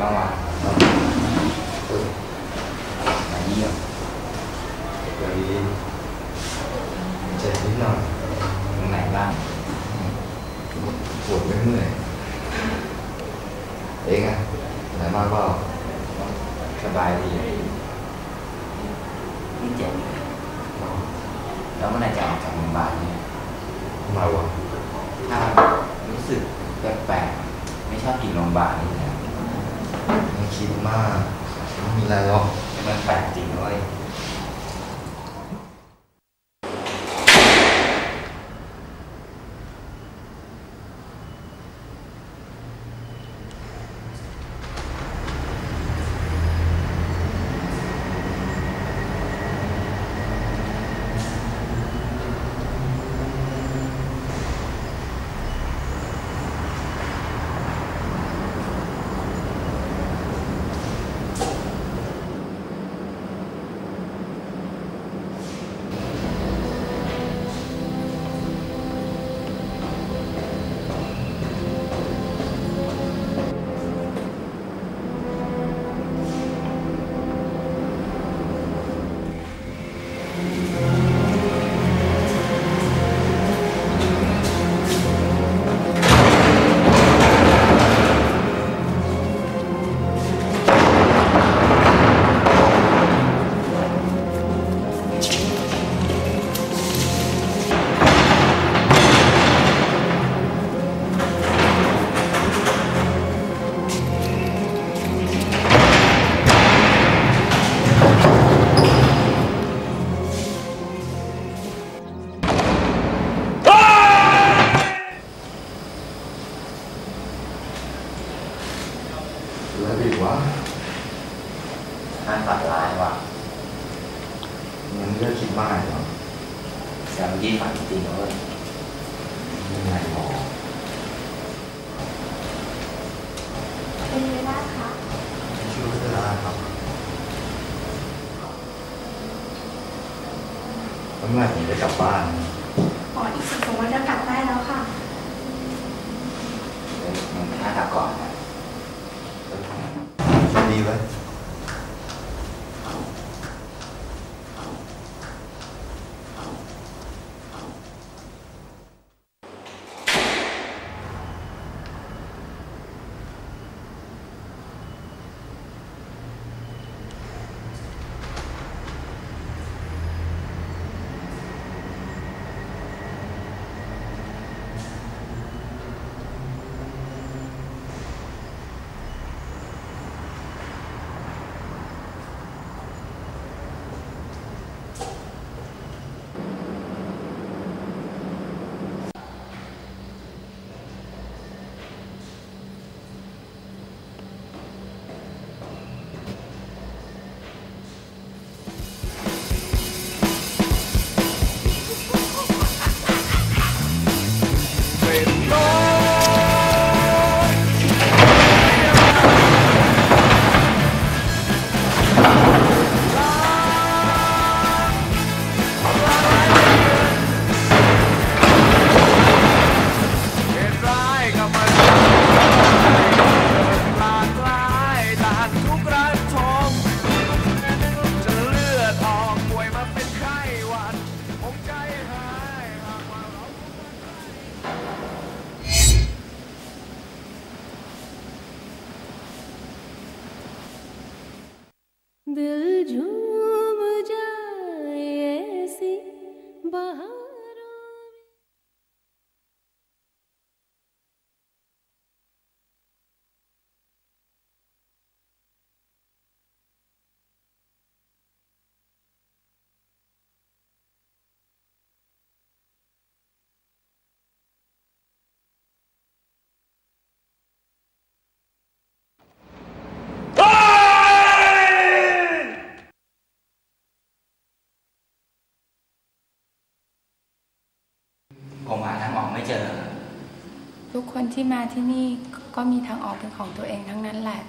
เมื่วานมาเยี่ยมวันนี้เจ็บนิดหน่อยตรงไหนบ้างปวดไม่เมื่อยเองอะแต่มากก็สบายดีไม่เจ็บแล้วเมื่อไหร่จะออกจากโรงพยาบาลเนี่ยมาวะถ้ารู้สึกแปลกๆไม่ชอบกินโรงพยาบาลนี่นะ คิดมากม่มีอะไรหรอกมันแปลกจริงเลย มึงเลือกคิดมากเหรอแต่เมื่อกี้ฝันจริงๆเว้ยไม่ไงหรอกเป็นไงบ้างคะช่วยไม่ได้ครับแล้วเมื่อไหร่ผมจะกลับบ้านอ๋ออีกสิบสองวันจะกลับได้แล้วค่ะเฮ้ยมึงถ้ากลับก่อนนะดีไว้ย दिल คนที่มาที่นี่ก็มีทางออกเป็นของตัวเองทั้งนั้นแหละ